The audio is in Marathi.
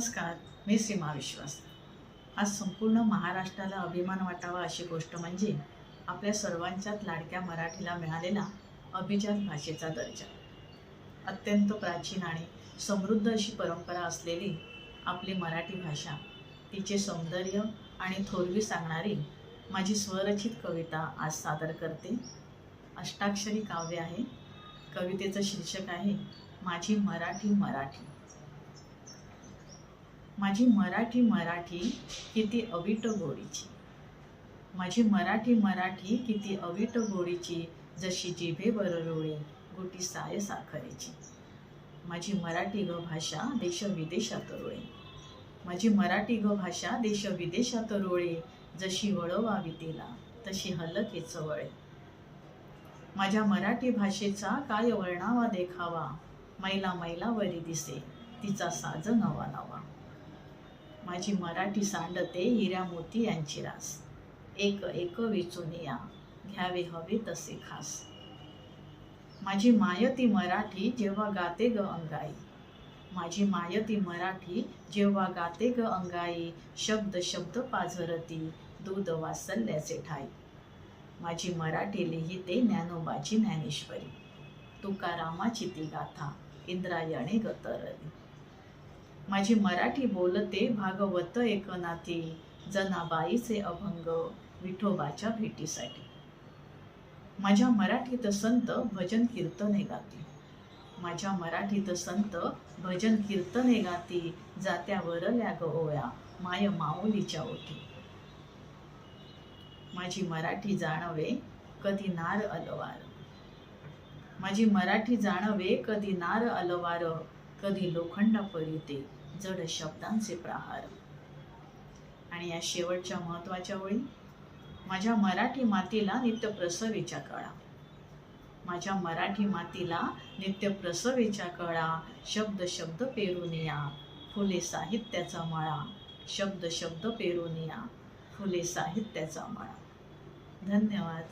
नमस्कार मी सीमा विश्वास. आज संपूर्ण महाराष्ट्राला अभिमान वाटावा अशी गोष्ट म्हणजे आपल्या सर्वांच्याच लाडक्या मराठीला मिळालेला अभिजात भाषेचा दर्जा. अत्यंत प्राचीन आणि समृद्ध अशी परंपरा असलेली आपली मराठी भाषा तिचे सौंदर्य आणि थोरवी सांगणारी माझी स्वरचित कविता आज सादर करते. अष्टाक्षरी काव्य आहे. कवितेचं शीर्षक आहे माझी मराठी मराठी. माझी मराठी मराठी किती अवीट गोडीची. माझी मराठी मराठी किती अवीट गोडीची जशी जिभे रोळे गोटी साय साखरेची. माझी मराठी ग भाषा देश विदेशात रोळे. माझी मराठी ग भाषा देश विदेशात रोळे जशी वळवावी तिला तशी हलके चवळे. माझ्या मराठी भाषेचा काय वर्णावा देखावा मैला मैलावरी दिसे तिचा साज नवा नवा. माझी मराठी सांडते हिऱ्या मोती यांची रास. एक एक विचून घ्यावे हवे तसे खास. माझी मायती मराठी जेव्हा गाते ग अंगाई. माझी मायती मराठी जेव्हा गाते ग अंगाई शब्द शब्द पाझरती दूध वासल्याचे ठाई. माझी मराठी लिहिते ज्ञानोबाची ज्ञानेश्वरी. तुकारामाची ती गाथा इंद्रायणे गतरली माझी मराठी बोलते भागवत एकनाथी जनाबाईचे अभंग विठोबाच्या भेटीसाठी. माझ्या मराठीत संत भजन कीर्तने गाती. माझ्या मराठीत संत भजन कीर्तने गाती जात्यावरल्या ग ओया माय माऊलीच्या ओठी माझी मराठी जाणवे कधी नार अलवार. माझी मराठी जाणवे कधी नार अलवार कधी लोखंड पडिते जड शब्दांचे प्रहार. आणि या शेवटच्या महत्त्वाच्या ओळी माझ्या मराठी मातीला नित्य प्रसवीच्या कळा. माझ्या मराठी मातीला नित्य प्रसवीच्या कळा. शब्द शब्द पेरुनिया फुले साहित्याचा मळा. शब्द शब्द पेरुनिया फुले साहित्याचा मळा. धन्यवाद.